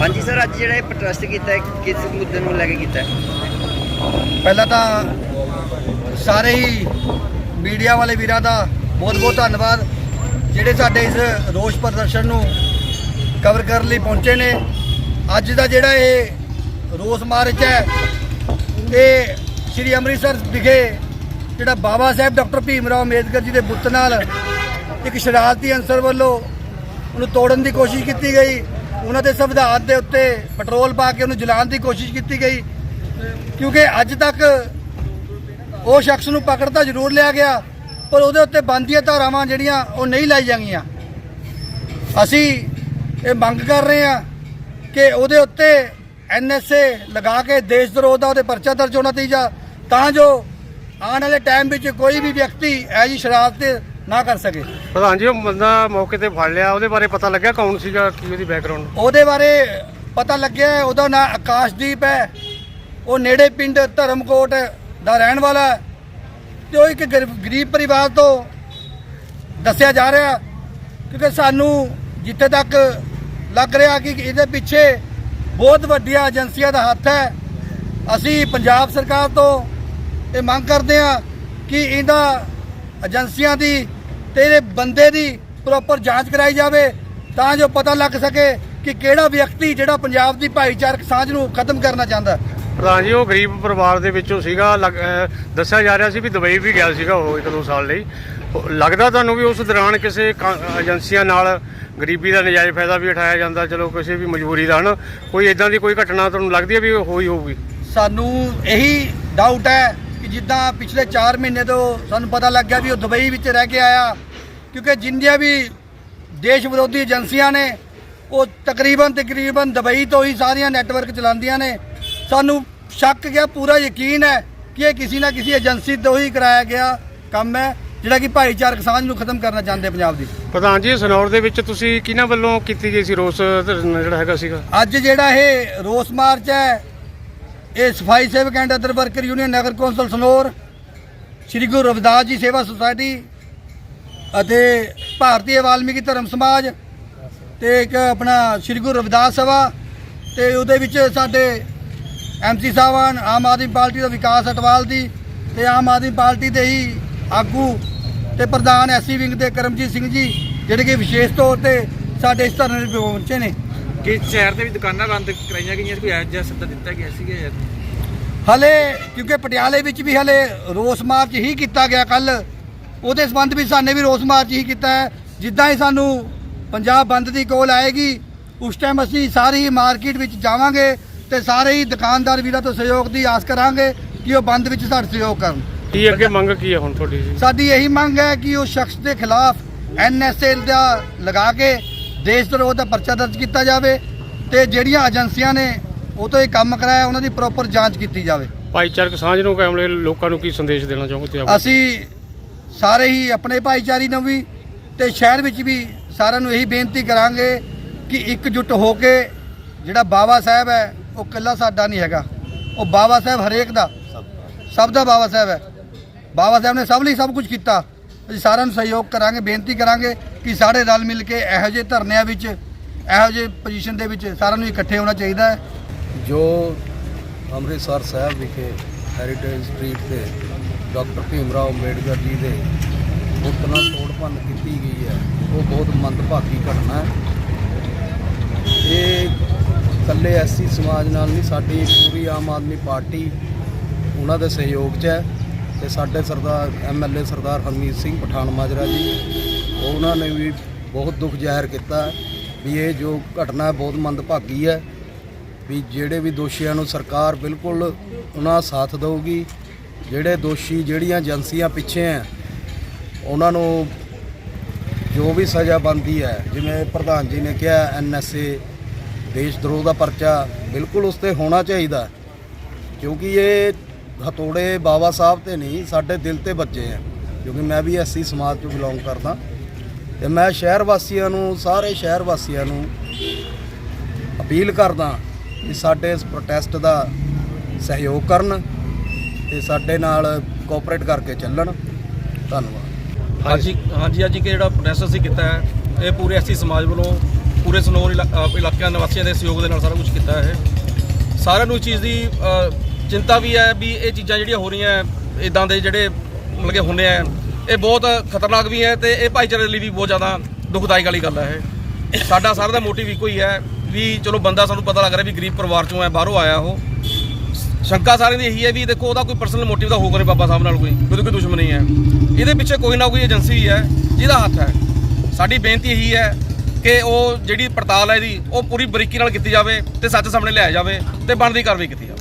ਹਾਂਜੀ ਸਰ, ਅੱਜ ਜਿਹੜਾ ਇਹ ਪ੍ਰੋਟੈਸਟ ਕੀਤਾ ਹੈ, ਕਿਸ ਮੁੱਦੇ ਨੂੰ ਲੈ ਕੇ ਕੀਤਾ ਹੈ? ਪਹਿਲਾਂ ਤਾਂ ਸਾਰੇ ਹੀ ਮੀਡੀਆ ਵਾਲੇ ਵੀਰਾਂ ਦਾ ਬਹੁਤ ਬਹੁਤ ਧੰਨਵਾਦ, ਜਿਹੜੇ ਸਾਡੇ ਇਸ ਰੋਸ ਪ੍ਰਦਰਸ਼ਨ ਨੂੰ ਕਵਰ ਕਰਨ ਲਈ ਪਹੁੰਚੇ ਨੇ। ਅੱਜ ਦਾ ਜਿਹੜਾ ਇਹ ਰੋਸ ਮਾਰਚ ਹੈ, ਇਹ ਸ੍ਰੀ ਅੰਮ੍ਰਿਤਸਰ ਵਿਖੇ ਜਿਹੜਾ ਬਾਬਾ ਸਾਹਿਬ ਡਾਕਟਰ ਭੀਮ ਰਾਓ ਅੰਬੇਦਕਰ ਜੀ ਦੇ ਬੁੱਤ ਨਾਲ ਇੱਕ ਸ਼ਰਾਰਤੀ ਅੰਸਰ ਵੱਲੋਂ ਉਹਨੂੰ ਤੋੜਨ ਦੀ ਕੋਸ਼ਿਸ਼ ਕੀਤੀ ਗਈ। ਉਹਨਾਂ ਦੇ ਸੰਵਿਧਾਨ ਦੇ ਉੱਤੇ ਪੈਟਰੋਲ ਪਾ ਕੇ ਉਹਨੂੰ ਜਲਾਉਣ ਦੀ ਕੋਸ਼ਿਸ਼ ਕੀਤੀ ਗਈ। ਕਿਉਂਕਿ ਅੱਜ ਤੱਕ ਉਹ ਸ਼ਖਸ ਨੂੰ ਪਕੜ ਤਾਂ ਜ਼ਰੂਰ ਲਿਆ ਗਿਆ, ਪਰ ਉਹਦੇ ਉੱਤੇ ਬੰਦੀਆਂ ਧਾਰਾਵਾਂ ਜਿਹੜੀਆਂ ਉਹ ਨਹੀਂ ਲਾਈ ਜਾਂਗੀਆਂ। ਅਸੀਂ ਇਹ ਮੰਗ ਕਰ ਰਹੇ ਹਾਂ ਕਿ ਉਹਦੇ ਉੱਤੇ ਐਨਐਸਏ ਲਗਾ ਕੇ ਦੇਸ਼ ਵਿਰੋਧ ਦਾ ਉਹਦੇ ਪਰਚਾ ਦਰਜ ਹੋਣਾ ਚਾਹੀਦਾ, ਤਾਂ ਜੋ ਆਉਣ ਵਾਲੇ ਟਾਈਮ ਵਿੱਚ ਕੋਈ ਵੀ ਵਿਅਕਤੀ ਐਜੀ ਸ਼ਰਾਰਤ ਨਾ ਕਰ ਸਕੇ। ਪ੍ਰਧਾਨ ਜੀ ਉਹ ਬੰਦਾ ਮੌਕੇ ਤੇ ਫੜ ਲਿਆ ਉਹਦੇ ਬਾਰੇ ਪਤਾ ਲੱਗਿਆ ਕੌਣ ਸੀਗਾ ਕੀ ਉਹਦੀ ਬੈਕਗ੍ਰਾਉਂਡ ਉਹਦੇ ਬਾਰੇ ਪਤਾ ਲੱਗਿਆ ਉਹਦਾ ਨਾਂ ਆਕਾਸ਼ਦੀਪ ਹੈ। ਉਹ ਨੇੜੇ ਪਿੰਡ ਧਰਮਕੋਟ ਦਾ ਰਹਿਣ ਵਾਲਾ ਹੈ। ਤੇ ਉਹ ਇੱਕ ਗਰੀਬ ਗਰੀਬ ਪਰਿਵਾਰ ਤੋਂ ਦੱਸਿਆ ਜਾ ਰਿਹਾ ਕਿਉਂਕਿ ਸਾਨੂੰ ਜਿੱਥੇ ਤੱਕ ਲੱਗ ਰਿਹਾ ਕਿ ਇਹਦੇ ਪਿੱਛੇ ਬਹੁਤ ਵੱਡੀਆਂ ਏਜੰਸੀਆਂ ਦਾ ਹੱਥ ਹੈ। ਅਸੀਂ ਪੰਜਾਬ ਸਰਕਾਰ ਤੋਂ ਇਹ ਮੰਗ ਕਰਦੇ ਹਾਂ ਕਿ ਇਹਦਾ ਏਜੰਸੀਆਂ ਦੀ ਤੇ ਇਹਦੇ ਬੰਦੇ ਦੀ ਪ੍ਰੋਪਰ ਜਾਂਚ ਕਰਾਈ ਜਾਵੇ ਤਾਂ ਜੋ ਪਤਾ ਲੱਗ ਸਕੇ ਕਿ ਕਿਹੜਾ ਵਿਅਕਤੀ ਜਿਹੜਾ ਪੰਜਾਬ ਦੀ ਭਾਈਚਾਰਕ ਸਾਂਝ ਨੂੰ ਖਤਮ ਕਰਨਾ ਚਾਹੁੰਦਾ। ਪ੍ਰਧਾਨ ਜੀ ਉਹ ਗਰੀਬ ਪਰਿਵਾਰ ਦੇ ਵਿੱਚੋਂ ਸੀਗਾ ਦੱਸਿਆ ਜਾ ਰਿਹਾ ਸੀ ਵੀ ਦੁਬਈ ਵੀ ਗਿਆ ਸੀਗਾ ਉਹ ਇੱਕ ਦੋ ਸਾਲ ਲਈ। ਲੱਗਦਾ ਤੁਹਾਨੂੰ ਵੀ ਉਸ ਦੌਰਾਨ ਕਿਸੇ ਏਜੰਸੀਆਂ ਨਾਲ ਗਰੀਬੀ ਦਾ ਨਜਾਇਜ਼ ਫਾਇਦਾ ਵੀ ਉਠਾਇਆ ਜਾਂਦਾ ਚਲੋ ਕਿਸੇ ਵੀ ਮਜਬੂਰੀ ਦਾ ਹਨ। ਕੋਈ ਇਦਾਂ ਦੀ ਕੋਈ ਘਟਨਾ ਤੁਹਾਨੂੰ ਲੱਗਦੀ ਹੈ ਵੀ ਹੋਈ ਹੋਊਗੀ? ਸਾਨੂੰ ਇਹੀ ਡਾਊਟ ਹੈ ਜਿੱਦਾਂ ਪਿਛਲੇ 4 ਮਹੀਨੇ ਤੋਂ ਸਾਨੂੰ ਪਤਾ ਲੱਗ ਗਿਆ ਵੀ ਉਹ ਦੁਬਈ ਵਿੱਚ ਰਹਿ ਕੇ ਆਇਆ। ਕਿਉਂਕਿ ਜਿੰਨੀਆਂ ਵੀ ਦੇਸ਼ ਵਿਰੋਧੀ ਏਜੰਸੀਆਂ ਨੇ ਉਹ ਤਕਰੀਬਨ ਤਕਰੀਬਨ ਦੁਬਈ ਤੋਂ ਹੀ ਸਾਰੀਆਂ ਨੈਟਵਰਕ ਚਲਾਉਂਦੀਆਂ ਨੇ। ਸਾਨੂੰ ਸ਼ੱਕ ਗਿਆ ਪੂਰਾ ਯਕੀਨ ਹੈ ਕਿ ਇਹ ਕਿਸੇ ਨਾ ਕਿਸੇ ਏਜੰਸੀ ਤੋਂ ਹੀ ਕਰਾਇਆ ਗਿਆ ਕੰਮ ਹੈ ਜਿਹੜਾ ਕਿ ਭਾਈਚਾਰਕ ਸਾਂਝ ਨੂੰ ਖਤਮ ਕਰਨਾ ਚਾਹੁੰਦੇ ਪੰਜਾਬ ਦੀ। ਪ੍ਰਧਾਨ ਜੀ ਸਨੌਰ ਦੇ ਵਿੱਚ ਤੁਸੀਂ ਕਿਹਨਾਂ ਵੱਲੋਂ ਕੀਤੀ ਗਈ ਸੀ ਰੋਸ ਜਿਹੜਾ ਹੈਗਾ ਸੀਗਾ? ਅੱਜ ਜਿਹੜਾ ਇਹ ਰੋਸ ਮਾਰਚ ਹੈ ਇਹ ਸਫ਼ਾਈ ਸੇਵਕ ਐਂਡ ਅਦਰ ਵਰਕਰ ਯੂਨੀਅਨ ਨਗਰ ਕੌਂਸਲ ਸਨੌਰ, ਸ੍ਰੀ ਗੁਰੂ ਰਵਿਦਾਸ ਜੀ ਸੇਵਾ ਸੁਸਾਇਟੀ ਅਤੇ ਭਾਰਤੀ ਵਾਲਮੀਕੀ ਧਰਮ ਸਮਾਜ ਤੇ ਇੱਕ ਆਪਣਾ ਸ੍ਰੀ ਗੁਰੂ ਰਵਿਦਾਸ ਸਭਾ ਤੇ ਉਹਦੇ ਵਿੱਚ ਸਾਡੇ ਐਮਸੀ ਸਾਹਿਬਾਨ, ਆਮ ਆਦਮੀ ਪਾਰਟੀ ਦਾ ਵਿਕਾਸ ਅਟਵਾਲ ਦੀ ਤੇ ਆਮ ਆਦਮੀ ਪਾਰਟੀ ਦੇ ਹੀ ਆਗੂ ਤੇ ਪ੍ਰਧਾਨ ਐਸਸੀ ਵਿੰਗ ਦੇ ਕਰਮਜੀਤ ਸਿੰਘ ਜੀ, ਜਿਹੜੇ ਕਿ ਵਿਸ਼ੇਸ਼ ਤੌਰ ਤੇ ਸਾਡੇ ਇਸ ਧਰਨੇ ਤੇ ਪਹੁੰਚੇ ਨੇ। ਕਿ ਸ਼ਹਿਰ ਦੇ ਵੀ ਦੁਕਾਨਾਂ ਬੰਦ ਕਰਾਈਆਂ ਗਈਆਂ ਸੀ ਕੋਈ ਐਜ ਸੱਦਾ ਦਿੱਤਾ ਗਿਆ ਸੀਗਾ ਹਲੇ ਕਿਉਂਕਿ ਪਟਿਆਲੇ ਵਿੱਚ ਵੀ ਹਲੇ ਰੋਸ ਮਾਰਚ ਹੀ ਕੀਤਾ ਗਿਆ ਕੱਲ ਉਹਦੇ ਸੰਬੰਧ ਵਿੱਚ ਸਾਨੇ ਵੀ ਰੋਸ ਮਾਰਚ ਹੀ ਕੀਤਾ ਹੈ। ਜਿੱਦਾਂ ਹੀ ਸਾਨੂੰ ਪੰਜਾਬ ਬੰਦ ਦੀ ਕੋਲ ਆਏਗੀ ਉਸ ਟਾਈਮ ਅਸੀਂ ਸਾਰੀ ਮਾਰਕੀਟ ਵਿੱਚ ਜਾਵਾਂਗੇ ਤੇ ਸਾਰੇ ਹੀ ਦੁਕਾਨਦਾਰ ਵੀਰਾਂ ਤੋਂ ਸਹਿਯੋਗ ਦੀ ਆਸ ਕਰਾਂਗੇ ਕਿ ਉਹ ਬੰਦ ਵਿੱਚ ਸਾਡਾ ਸਹਿਯੋਗ ਕਰਨ। ਕੀ ਅੱਗੇ ਮੰਗ ਕੀ ਹੈ ਹੁਣ ਤੁਹਾਡੀ ਜੀ? ਸਾਡੀ ਇਹੀ ਮੰਗ ਹੈ ਕਿ ਉਸ ਸ਼ਖਸ ਦੇ ਖਿਲਾਫ ਐਨਐਸਏ ਦਾ ਲਗਾ ਕੇ ਦੇਸ਼ ਵਿਰੋਧ ਦਾ ਪਰਚਾ ਦਰਜ ਕੀਤਾ ਜਾਵੇ ਤੇ ਜਿਹੜੀਆਂ ਏਜੰਸੀਆਂ ਨੇ ਉਹ ਤੋਂ ਇਹ ਕੰਮ ਕਰਾਇਆ ਉਹਨਾਂ ਦੀ ਪ੍ਰੋਪਰ ਜਾਂਚ ਕੀਤੀ ਜਾਵੇ। ਭਾਈਚਾਰਕ ਸਾਂਝ ਨੂੰ ਕਾਇਮ ਲਈ ਲੋਕਾਂ ਨੂੰ ਕੀ ਸੰਦੇਸ਼ ਦੇਣਾ ਚਾਹੋਗੇ ਤੁਸੀਂ ਆਪ? ਅਸੀਂ ਸਾਰੇ ਹੀ ਆਪਣੇ ਭਾਈਚਾਰੀ ਨੂੰ ਵੀ ਤੇ ਸ਼ਹਿਰ ਵਿੱਚ ਵੀ ਸਾਰਿਆਂ ਨੂੰ ਇਹੀ ਬੇਨਤੀ ਕਰਾਂਗੇ ਕਿ ਇਕਜੁੱਟ ਹੋ ਕੇ ਜਿਹੜਾ ਬਾਬਾ ਸਾਹਿਬ ਹੈ ਉਹ ਇਕੱਲਾ ਸਾਡਾ ਨਹੀਂ ਹੈਗਾ। ਉਹ ਬਾਬਾ ਸਾਹਿਬ ਹਰੇਕ ਦਾ ਸਭ ਦਾ ਬਾਬਾ ਸਾਹਿਬ ਹੈ। ਬਾਬਾ ਸਾਹਿਬ ਨੇ ਸਭ ਲਈ ਸਭ ਕੁਝ ਕੀਤਾ। ਅਸੀਂ ਸਾਰਿਆਂ ਨੂੰ ਸਹਿਯੋਗ ਕਰਾਂਗੇ, ਬੇਨਤੀ ਕਰਾਂਗੇ ਕਿ ਸਾਰੇ ਰਲ ਮਿਲ ਕੇ ਇਹੋ ਜਿਹੇ ਧਰਨਿਆਂ ਵਿੱਚ, ਇਹੋ ਜਿਹੇ ਪੋਜੀਸ਼ਨ ਦੇ ਵਿੱਚ ਸਾਰਿਆਂ ਨੂੰ ਇਕੱਠੇ ਹੋਣਾ ਚਾਹੀਦਾ ਹੈ। ਜੋ ਅੰਮ੍ਰਿਤਸਰ ਸਾਹਿਬ ਵਿਖੇ ਹੈਰੀਟੇਜ ਸਟਰੀਟ ਤੇ ਡਾਕਟਰ ਭੀਮ ਰਾਓ ਅੰਬੇਡਕਰ ਜੀ ਦੇ ਬੁੱਤ ਨਾਲ ਤੋੜ ਭੰਨ ਕੀਤੀ ਗਈ ਹੈ, ਉਹ ਬਹੁਤ ਮੰਦਭਾਗੀ ਘਟਨਾ ਹੈ। ਇਹ ਇਕੱਲੇ ਐਸਸੀ ਸਮਾਜ ਨਾਲ ਨਹੀਂ, ਸਾਡੀ ਪੂਰੀ ਆਮ ਆਦਮੀ ਪਾਰਟੀ ਉਹਨਾਂ ਦੇ ਸਹਿਯੋਗ 'ਚ ਹੈ। ਤੇ ਸਾਡੇ ਸਰਦਾਰ ਐਮਐਲਏ ਸਰਦਾਰ ਹਰਮੀਤ ਸਿੰਘ ਪਠਾਨ ਮਾਜਰਾ ਜੀ, ਉਹਨਾਂ ਨੇ ਵੀ ਬਹੁਤ ਦੁੱਖ ਜ਼ਾਹਿਰ ਕੀਤਾ ਵੀ ਇਹ ਜੋ ਘਟਨਾ ਬਹੁਤ ਮੰਦਭਾਗੀ ਹੈ, ਵੀ ਜਿਹੜੇ ਵੀ ਦੋਸ਼ੀਆਂ ਨੂੰ ਸਰਕਾਰ ਬਿਲਕੁਲ ਉਹਨਾਂ ਸਾਥ ਦੇਊਗੀ, ਜਿਹੜੇ ਦੋਸ਼ੀ ਜਿਹੜੀਆਂ ਏਜੰਸੀਆਂ ਪਿੱਛੇ ਹੈ, ਉਹਨਾਂ ਨੂੰ ਜੋ ਵੀ ਸਜ਼ਾ ਬਣਦੀ ਹੈ, ਜਿਵੇਂ ਪ੍ਰਧਾਨ ਜੀ ਨੇ ਕਿਹਾ ਐਨਐਸਏ ਦੇਸ਼ ਦਰੋਹ ਦਾ ਪਰਚਾ ਬਿਲਕੁਲ ਉਸ ਤੇ ਹੋਣਾ ਚਾਹੀਦਾ, ਕਿਉਂਕਿ ਇਹ ਹਥੋੜੇ ਬਾਬਾ ਸਾਹਿਬ ਤੇ ਨਹੀਂ, ਸਾਡੇ ਦਿਲ ਤੇ ਵੱਜੇ ਹੈ ਕਿਉਂਕਿ ਮੈਂ ਵੀ ਐਸੀ ਸਮਾਜ ਤੋਂ ਬਿਲੋਂਗ ਕਰਦਾ। ਤੇ ਮੈਂ ਸ਼ਹਿਰ ਵਾਸੀਆਂ ਨੂੰ, ਸਾਰੇ ਸ਼ਹਿਰ ਵਾਸੀਆਂ ਨੂੰ ਅਪੀਲ ਕਰਦਾ ਕਿ ਸਾਡੇ ਇਸ ਪ੍ਰੋਟੈਸਟ ਦਾ ਸਹਿਯੋਗ ਕਰਨ ਤੇ ਸਾਡੇ ਨਾਲ ਕੋਆਪਰੇਟ ਕਰਕੇ ਚੱਲਣ। ਧੰਨਵਾਦ। ਹਾਂਜੀ ਹਾਂਜੀ, ਅੱਜ ਇੱਕ ਜਿਹੜਾ ਪ੍ਰੋਟੈਸਟ ਅਸੀਂ ਕੀਤਾ ਹੈ, ਇਹ ਪੂਰੇ ਐਸੀ ਸਮਾਜ ਵੱਲੋਂ, ਪੂਰੇ ਸਨੋਰ ਇਲਾ- ਇਲਾਕਿਆਂ ਨਿਵਾਸੀਆਂ ਦੇ ਸਹਿਯੋਗ ਦੇ ਨਾਲ ਸਾਰਾ ਕੁਝ ਕੀਤਾ ਹੈ। ਸਾਰਿਆਂ ਨੂੰ ਇਸ ਚੀਜ਼ ਦੀ ਚਿੰਤਾ ਵੀ ਹੈ ਵੀ ਇਹ ਚੀਜ਼ਾਂ ਜਿਹੜੀਆਂ ਹੋ ਰਹੀਆਂ ਇਦਾਂ ਦੇ ਜਿਹੜੇ ਮਤਲਬ ਕਿ ਹੁੰਦੇ ਆ, ਇਹ ਬਹੁਤ ਖਤਰਨਾਕ ਵੀ ਹੈ ਤੇ ਇਹ ਭਾਈਚਾਰੇ ਲਈ ਵੀ ਬਹੁਤ ਜ਼ਿਆਦਾ ਦੁਖਦਾਇਕ ਵਾਲੀ ਗੱਲ ਹੈ ਇਹ। ਸਾਡਾ ਸਾਰਿਆਂ ਦਾ ਮੋਟਿਵ ਇੱਕੋ ਹੀ ਹੈ ਵੀ ਚਲੋ ਬੰਦਾ ਸਾਨੂੰ ਪਤਾ ਲੱਗ ਰਿਹਾ ਵੀ ਗਰੀਬ ਪਰਿਵਾਰ ਚੋਂ ਹੈ, ਬਾਹਰੋਂ ਆਇਆ ਉਹ। ਸ਼ੰਕਾ ਸਾਰਿਆਂ ਦੀ ਇਹੀ ਹੈ ਵੀ ਦੇਖੋ ਉਹਦਾ ਕੋਈ ਪਰਸਨਲ ਮੋਟਿਵ ਤਾਂ ਹੋਊਗਾ ਨਹੀਂ ਬਾਬਾ ਸਾਹਿਬ ਨਾਲ ਕੋਈ ਉਹਦੀ ਕੋਈ ਦੁਸ਼ਮਣੀ ਹੈ। ਇਹਦੇ ਪਿੱਛੇ ਕੋਈ ਨਾ ਕੋਈ ਏਜੰਸੀ ਹੈ, ਜਿਹਦਾ ਹੱਥ ਹੈ। ਸਾਡੀ ਬੇਨਤੀ ਇਹੀ ਹੈ ਕਿ ਉਹ ਜਿਹੜੀ ਪੜਤਾਲ ਹੈ ਇਹਦੀ, ਉਹ ਪੂਰੀ ਬਰੀਕੀ ਨਾਲ ਕੀਤੀ ਜਾਵੇ ਤੇ ਸੱਚ ਸਾਹਮਣੇ ਲਿਆਇਆ ਜਾਵੇ ਤੇ ਬਣਦੀ ਕਾਰਵਾਈ ਕੀਤੀ ਜਾਵੇ।